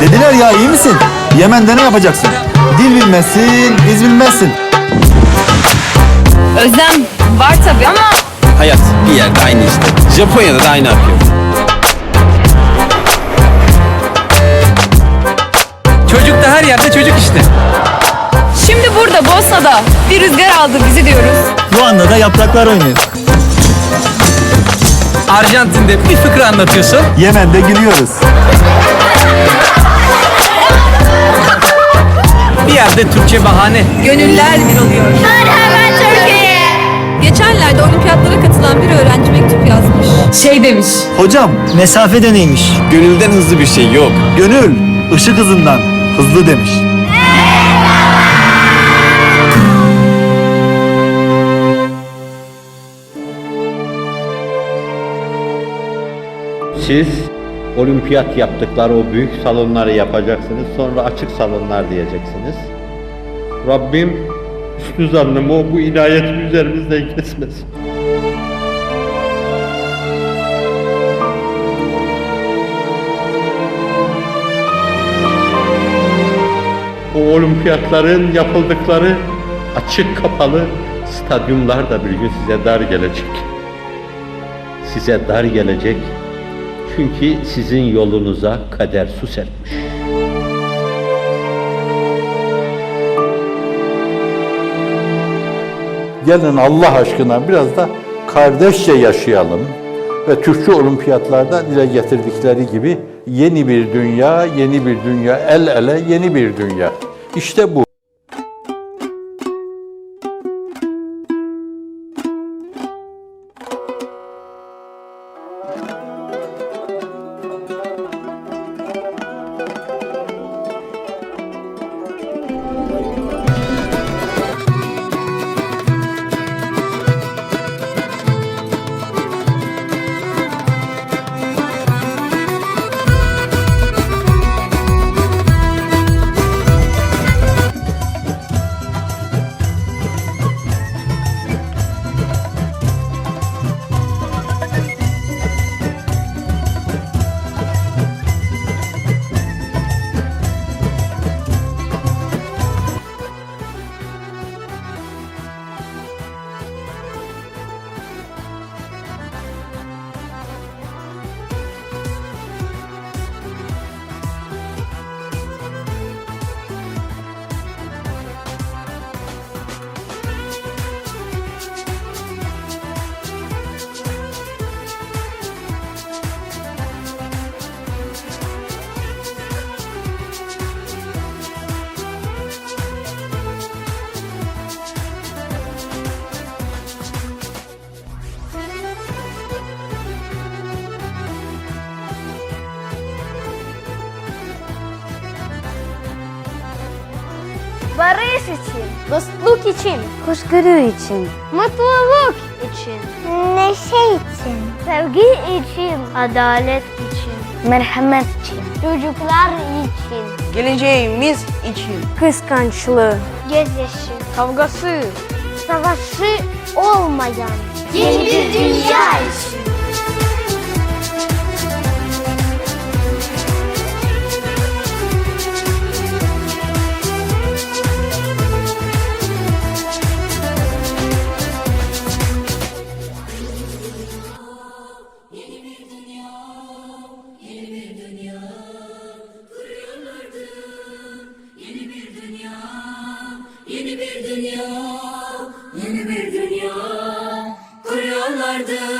Dediler ya iyi misin? Yemen'de ne yapacaksın? Dil bilmezsin, iz bilmezsin. Özlem var tabii ama Hayat bir yerde aynı işte. Japonya'da da aynı akıyor. Çocuk da her yerde çocuk işte. şimdi burada Bosna'da bir rüzgar aldı bizi diyoruz. Bu anda da yapraklar oynuyor. Arjantin'de bir fıkra anlatıyorsun. Yemen'de gülüyoruz. Yerde Türkçe bahane. Gönüller bir oluyor. Merhaba Türkiye. Geçenlerde olimpiyatlara katılan bir öğrenci mektup yazmış. Şey demiş. Hocam, Mesafe de neymiş? Gönülden hızlı bir şey yok. gönül ışık hızından hızlı demiş. Siz olimpiyat yaptıkları o büyük salonları yapacaksınız. Sonra açık salonlar diyeceksiniz. Rabbim üstü zannımı bu inayeti üzerimizden kesmesin. O olimpiyatların yapıldıkları açık kapalı stadyumlar da bir gün size dar gelecek size dar gelecek. Çünkü sizin yolunuza kader su serpmiş. Gelin Allah aşkına biraz da kardeşçe yaşayalım ve Türkçe olimpiyatlarda dile getirdikleri gibi yeni bir dünya, yeni bir dünya, el ele yeni bir dünya. İşte bu. Barış için, dostluk için, hoşgörü için, mutluluk için, neşe için, sevgi için, adalet için, merhamet için, çocuklar için, geleceğimiz için. Kıskançlığı, gözyaşı, kavgası, savaşı olmayan. Yeni bir dünya için. Yeni bir dünya, yeni bir dünya kuruyorlardı.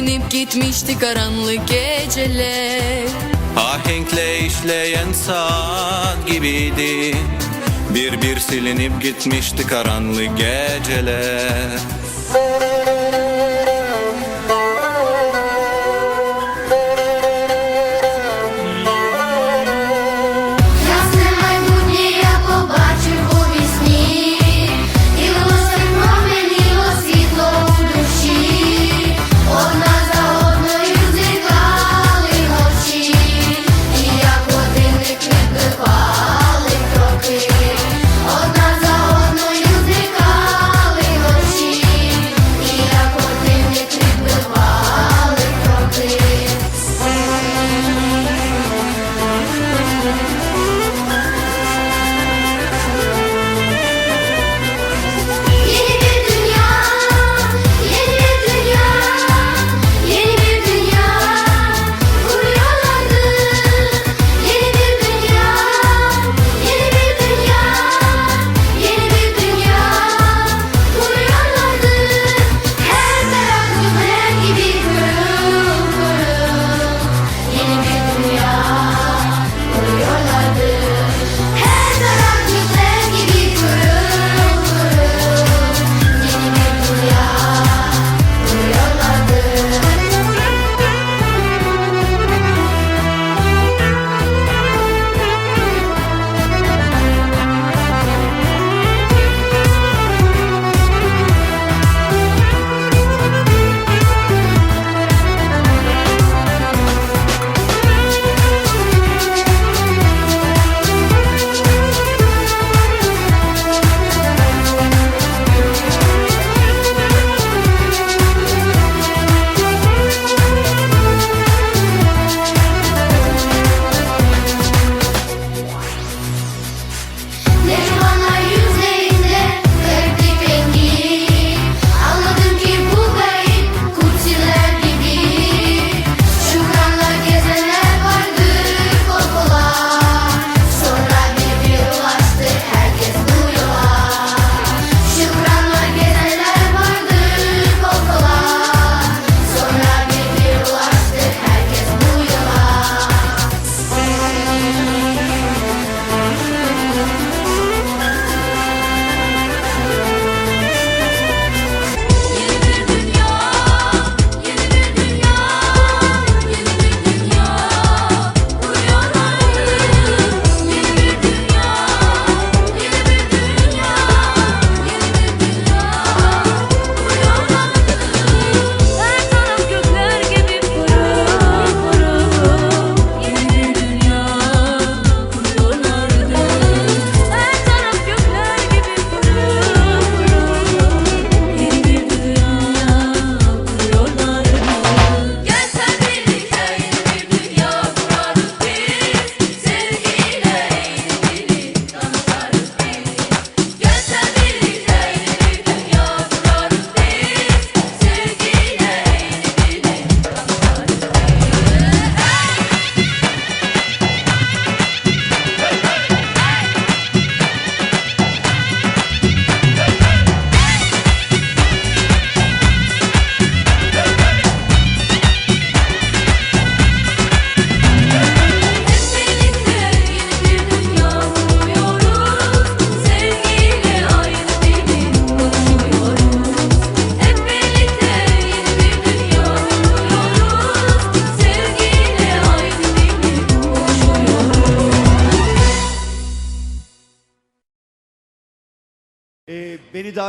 Sürüklenip gitmişti karanlık geceler. Ahenkle işleyen saat gibiydi. Bir bir silinip gitmişti karanlık geceler.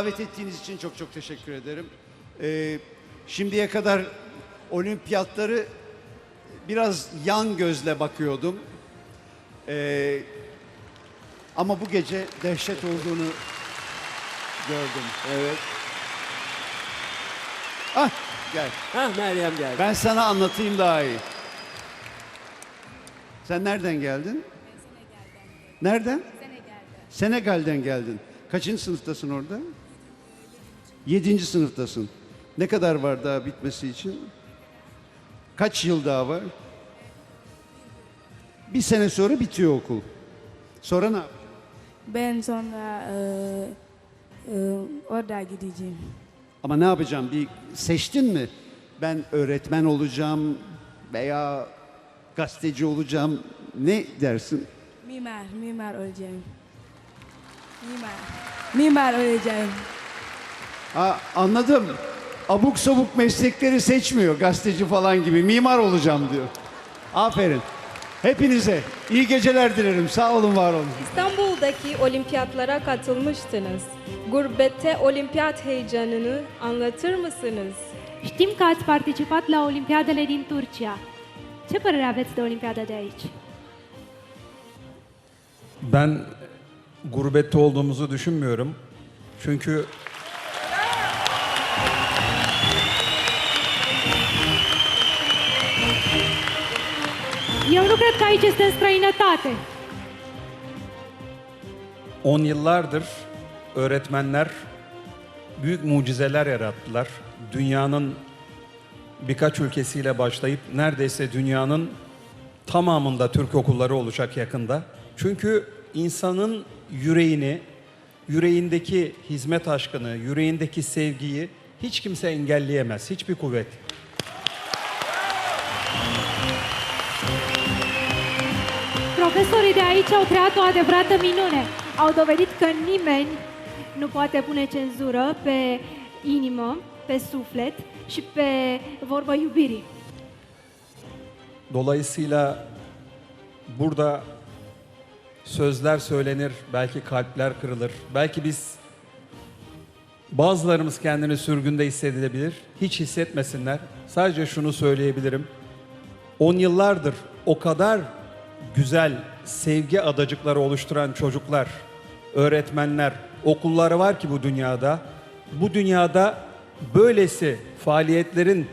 davet ettiğiniz için çok çok teşekkür ederim. Ee, şimdiye kadar olimpiyatları biraz yan gözle bakıyordum. Ee, ama bu gece dehşet olduğunu gördüm. Evet. Ah gel. Hah Meryem geldi. Ben sana anlatayım daha iyi. Sen nereden geldin? Nereden? Senegal'den geldin. Kaçıncı sınıftasın orada? Yedinci sınıftasın. Ne kadar var daha bitmesi için? Kaç yıl daha var? Bir sene sonra bitiyor okul. Sonra ne yapacaksın? Ben sonra e, e, orada gideceğim. Ama ne yapacağım? Bir seçtin mi? Ben öğretmen olacağım veya gazeteci olacağım. Ne dersin? Mimar, mimar olacağım. Mimar, mimar olacağım. Ha, anladım. Abuk sabuk meslekleri seçmiyor. Gazeteci falan gibi. Mimar olacağım diyor. Aferin. Hepinize iyi geceler dilerim. Sağ olun, var olun. İstanbul'daki olimpiyatlara katılmıştınız. Gurbette olimpiyat heyecanını anlatır mısınız? Știm că ați participat la Olimpiadele din Turcia. Ce părere aveți de Olimpiada de aici? Ben gurbette olduğumuzu düşünmüyorum. Çünkü Eu nu cred că aici este în străinătate. 10 yıllardır öğretmenler büyük mucizeler yarattılar. Dünyanın birkaç ülkesiyle başlayıp neredeyse dünyanın tamamında Türk okulları olacak yakında. Çünkü insanın yüreğini, yüreğindeki hizmet aşkını, yüreğindeki sevgiyi hiç kimse engelleyemez, hiçbir kuvvet. De aici au creat o adevărată minune. Au dovedit că nimeni nu poate pune cenzură pe inimă, pe suflet și pe vorba iubirii. Dolayısıyla burada sözler söylenir, belki kalpler kırılır. Belki biz bazılarımız kendini sürgünde hissedilebilir. Hiç hissetmesinler. Sadece şunu söyleyebilirim. 10 yıllardır o kadar güzel sevgi adacıkları oluşturan çocuklar, öğretmenler, okulları var ki bu dünyada. Bu dünyada böylesi faaliyetlerin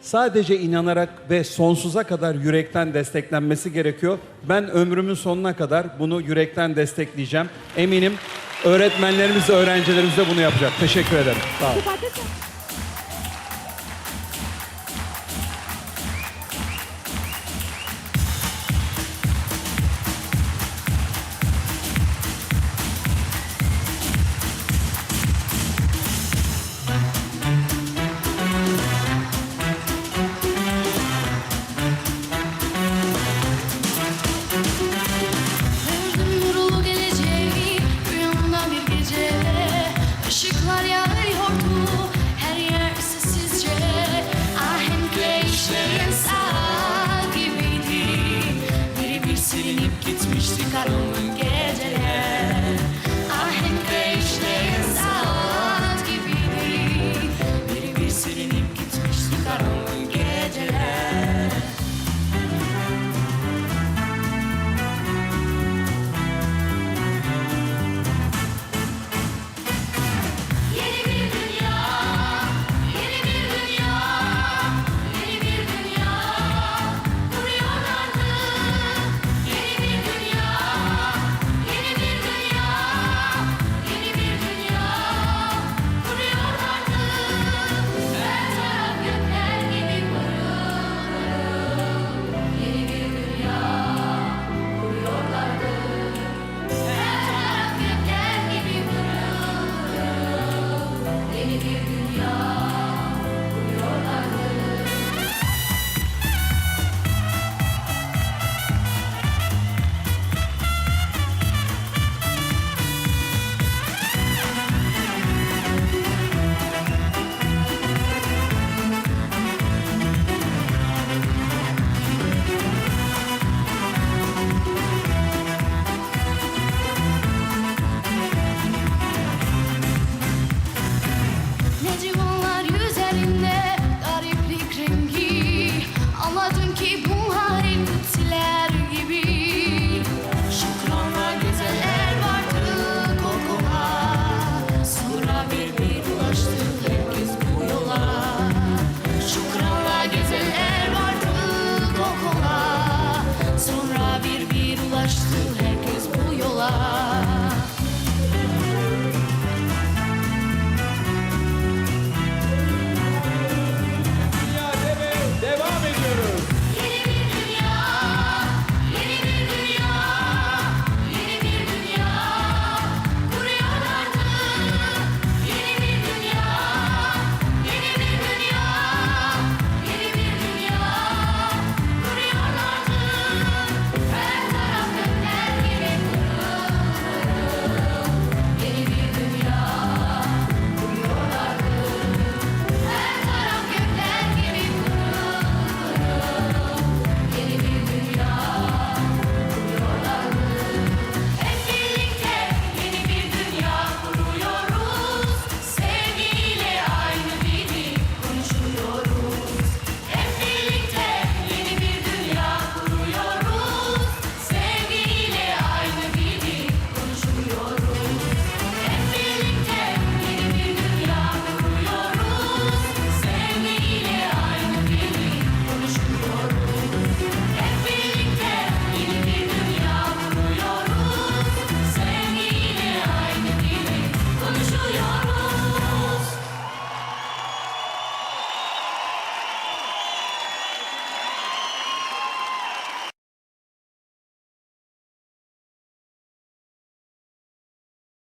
sadece inanarak ve sonsuza kadar yürekten desteklenmesi gerekiyor. Ben ömrümün sonuna kadar bunu yürekten destekleyeceğim. Eminim öğretmenlerimiz de öğrencilerimiz de bunu yapacak. Teşekkür ederim. Sağ olun. Saat